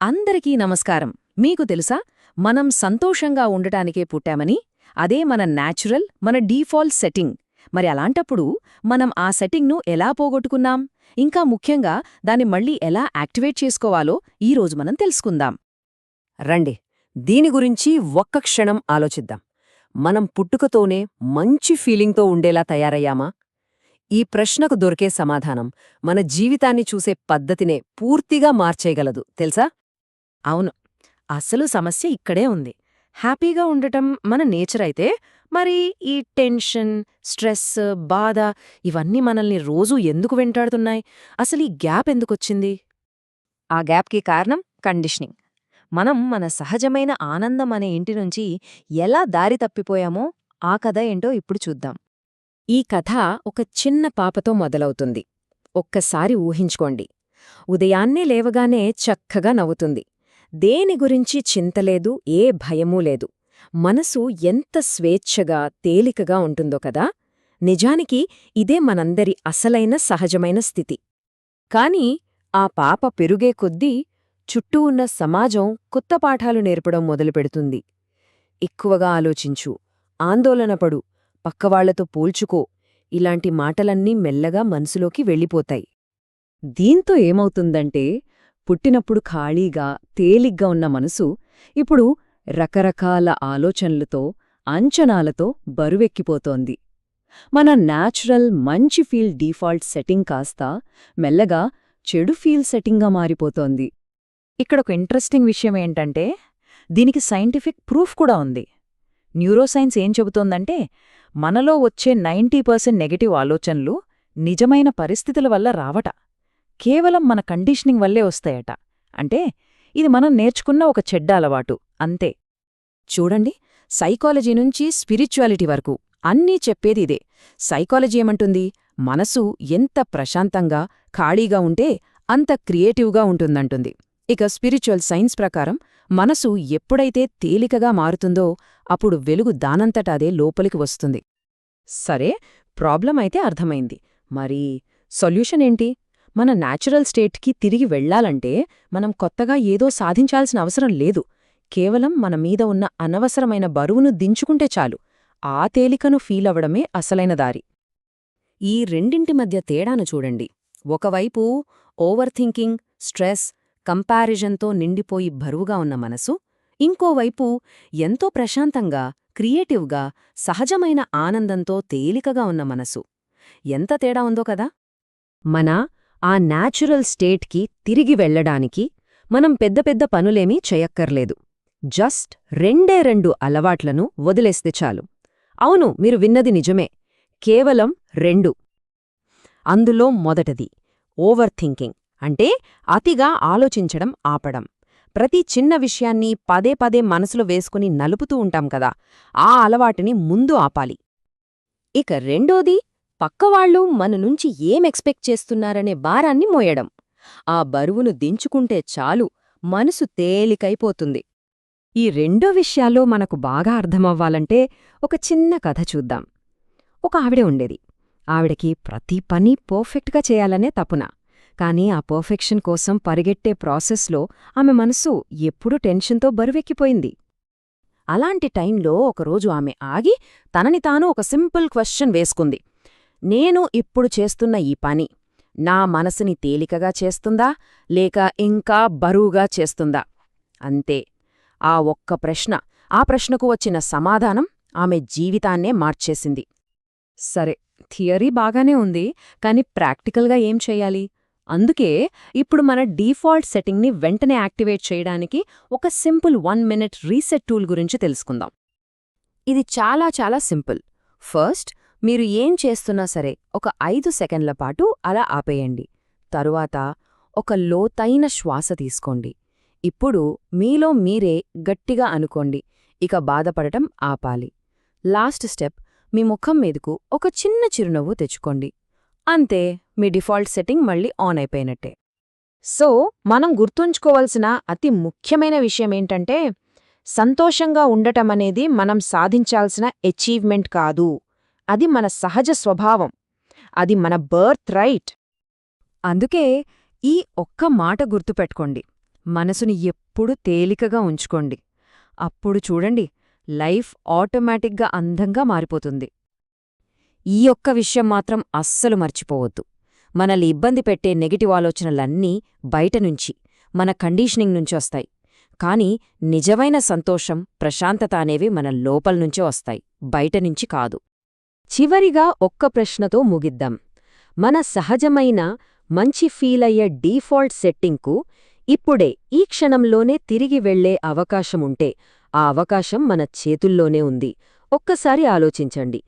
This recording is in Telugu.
అందరికీ నమస్కారం. మీకు తెలుసా? మనం సంతోషంగా ఉండటానికే పుట్టామని అదే మన న్యాచురల్ మన డీఫాల్ట్ సెట్టింగ్. మరి అలాంటప్పుడు మనం ఆ సెట్టింగ్ను ఎలా పోగొట్టుకున్నాం? ఇంకా ముఖ్యంగా దాన్ని మళ్ళీ ఎలా యాక్టివేట్ చేసుకోవాలో ఈరోజు మనం తెలుసుకుందాం. రండి దీని గురించి ఒక్క క్షణం ఆలోచిద్దాం. మనం పుట్టుకతోనే మంచి ఫీలింగ్తో ఉండేలా తయారయ్యామా? ఈ ప్రశ్నకు దొరికే సమాధానం మన జీవితాన్ని చూసే పద్ధతినే పూర్తిగా మార్చేయగలదు తెలుసా? అవును. అసలు సమస్య ఇక్కడే ఉంది. హ్యాపీగా ఉండటం మన నేచర్ అయితే మరి ఈ టెన్షన్ స్ట్రెస్ బాధ ఇవన్నీ మనల్ని రోజూ ఎందుకు వెంటాడుతున్నాయి? అసలు ఈ గ్యాప్ ఎందుకొచ్చింది? ఆ గ్యాప్కి కారణం కండిషనింగ్. మనం మన సహజమైన ఆనందం అనే ఇంటి నుంచి ఎలా దారి తప్పిపోయామో ఆ కథ ఏంటో ఇప్పుడు చూద్దాం. ఈ కథ ఒక చిన్న పాపతో మొదలవుతుంది. ఒక్కసారి ఊహించుకోండి. ఉదయాన్నే లేవగానే చక్కగా నవ్వుతుంది. దేని గురించి చింతలేదు ఏ భయమూ లేదు. మనసు ఎంత స్వేచ్ఛగా తేలికగా ఉంటుందో కదా? నిజానికి ఇదే మనందరి అసలైన సహజమైన స్థితి. కాని ఆ పాప పెరుగే కొద్దీ చుట్టూ ఉన్న సమాజం కొత్త పాఠాలు నేర్పడం మొదలుపెడుతుంది ఎక్కువగా ఆలోచించు ఆందోళనపడు పక్కవాళ్ళతో పోల్చుకో ఇలాంటి మాటలన్నీ మెల్లగా మనసులోకి వెళ్ళిపోతాయి. దీంతో ఏమవుతుందంటే పుట్టినప్పుడు ఖాళీగా తేలిగ్గా ఉన్న మనసు ఇప్పుడు రకరకాల ఆలోచనలతో అంచనాలతో బరువెక్కిపోతోంది. మన న్యాచురల్ మంచి ఫీల్ డీఫాల్ట్ సెట్టింగ్ కాస్త మెల్లగా చెడు ఫీల్ సెట్టింగ్గా మారిపోతోంది. ఇక్కడ ఒక ఇంట్రెస్టింగ్ విషయం ఏంటంటే దీనికి సైంటిఫిక్ ప్రూఫ్ కూడా ఉంది. న్యూరోసైన్స్ ఏం చెబుతోందంటే మనలో వచ్చే నైంటీ పర్సెంట్ నెగటివ్ ఆలోచనలు నిజమైన పరిస్థితుల వల్ల రావట. కేవలం మన కండిషనింగ్ వల్లే వస్తాయట. అంటే ఇది మనం నేర్చుకున్న ఒక చెడ్డ అలవాటు. అంతే. చూడండి సైకాలజీ నుంచి స్పిరిచువాలిటీ వరకు అన్నీ చెప్పేది ఇదే. సైకాలజీ ఏమంటుంది? మనసు ఎంత ప్రశాంతంగా ఖాళీగా ఉంటే అంత క్రియేటివ్గా ఉంటుందంటుంది. ఇక స్పిరిచువల్ సైన్స్ ప్రకారం మనసు ఎప్పుడైతే తేలికగా మారుతుందో అప్పుడు వెలుగు దానంతటాదే లోపలికి వస్తుంది. సరే ప్రాబ్లం అయితే అర్థమైంది. మరి సొల్యూషన్ ఏంటి? మన న్యాచురల్ స్టేట్కి తిరిగి వెళ్ళాలంటే మనం కొత్తగా ఏదో సాధించాల్సిన అవసరం లేదు. కేవలం మన మీద ఉన్న అనవసరమైన బరువును దించుకుంటే చాలు. ఆ తేలికను ఫీలవడమే అసలైన దారి. ఈ రెండింటి మధ్య తేడాను చూడండి. ఒకవైపు ఓవర్ థింకింగ్ స్ట్రెస్ కంపారిజన్తో నిండిపోయి బరువుగా ఉన్న మనసు. ఇంకోవైపు ఎంతో ప్రశాంతంగా క్రియేటివ్గా సహజమైన ఆనందంతో తేలికగా ఉన్న మనసు. ఎంత తేడా ఉందో కదా? మన ఆ న్యాచురల్ స్టేట్కి తిరిగి వెళ్ళడానికి మనం పెద్ద పెద్ద పనులేమీ చేయక్కర్లేదు. జస్ట్ రెండే రెండు అలవాట్లను వదిలేస్తే చాలు. అవును మీరు విన్నది నిజమే. కేవలం రెండు. అందులో మొదటది ఓవర్ థింకింగ్ అంటే అతిగా ఆలోచించడం ఆపడం. ప్రతి చిన్న విషయాన్ని పదే పదే మనసులో వేసుకుని నలుపుతూ ఉంటాం కదా ఆ అలవాటుని ముందు ఆపాలి. ఇక రెండోది పక్కవాళ్ళు మన నుంచి ఏం ఎక్స్పెక్ట్ చేస్తున్నారనే భారాన్ని మోయడం. ఆ బరువును దించుకుంటే చాలు మనసు తేలికైపోతుంది. ఈ రెండో విషయాల్లో మనకు బాగా అర్థమవ్వాలంటే ఒక చిన్న కథ చూద్దాం. ఒక ఆవిడ ఉండేది. ఆవిడకి ప్రతి పని పర్ఫెక్ట్గా చేయాలనే తపున. కానీ ఆ పర్ఫెక్షన్ కోసం పరిగెట్టే ప్రాసెస్లో ఆమె మనసు ఎప్పుడూ టెన్షన్తో బరువెక్కిపోయింది. అలాంటి టైంలో ఒకరోజు ఆమె ఆగి తనని తాను ఒక సింపుల్ క్వశ్చన్ వేసుకుంది. నేను ఇప్పుడు చేస్తున్న ఈ పని నా మనసుని తేలికగా చేస్తుందా? లేక ఇంకా బరువుగా చేస్తుందా? అంతే. ఆ ఒక్క ప్రశ్న ఆ ప్రశ్నకు వచ్చిన సమాధానం ఆమె జీవితాన్నే మార్చేసింది. సరే థియరీ బాగానే ఉంది కాని ప్రాక్టికల్గా ఏం చెయ్యాలి అందుకే ఇప్పుడు మన డీఫాల్ట్ సెట్టింగ్ని వెంటనే యాక్టివేట్ చేయడానికి ఒక simple one minute reset tool గురించి తెలుసుకుందాం. ఇది చాలా చాలా సింపుల్. ఫస్ట్ మీరు ఏం చేస్తున్నా సరే ఒక ఐదు సెకండ్ల పాటు అలా ఆపేయండి. తరువాత ఒక లోతైన శ్వాస తీసుకోండి. ఇప్పుడు మీలో మీరే గట్టిగా అనుకోండి. ఇక బాధపడటం ఆపాలి. లాస్ట్ స్టెప్ మీ ముఖం మీదకు ఒక చిన్న చిరునవ్వు తెచ్చుకోండి. అంతే మీ డిఫాల్ట్ సెట్టింగ్ మళ్ళీ ఆన్ అయిపోయినట్టే. సో మనం గుర్తుంచుకోవలసిన అతి ముఖ్యమైన విషయమేంటంటే సంతోషంగా ఉండటమనేది మనం సాధించాల్సిన అచీవ్మెంట్ కాదు. అది మన సహజ స్వభావం. అది మన బర్త్ రైట్. అందుకే ఈ ఒక్క మాట గుర్తుపెట్టుకోండి. మనసుని ఎప్పుడు తేలికగా ఉంచుకోండి. అప్పుడు చూడండి లైఫ్ ఆటోమేటిక్గా అందంగా మారిపోతుంది. ఈ ఒక్క విషయం మాత్రం అస్సలు మర్చిపోవద్దు. మనల్ని ఇబ్బంది పెట్టే నెగిటివ్ ఆలోచనలన్నీ బయటనుంచి మన కండీషనింగ్ నుంచొస్తాయి కాని నిజమైన సంతోషం ప్రశాంతత అనేవి మన లోపల్నుంచే వస్తాయి. బయటనుంచి కాదు. చివరిగా ఒక్క ప్రశ్నతో ముగిద్దాం. మన సహజమైన మంచి ఫీలయ్యే డీఫాల్ట్ సెట్టింగ్కు ఇప్పుడే ఈ క్షణంలోనే తిరిగి వెళ్ళే అవకాశముంటే ఆ అవకాశం మన చేతుల్లోనే ఉంది. ఒక్కసారి ఆలోచించండి.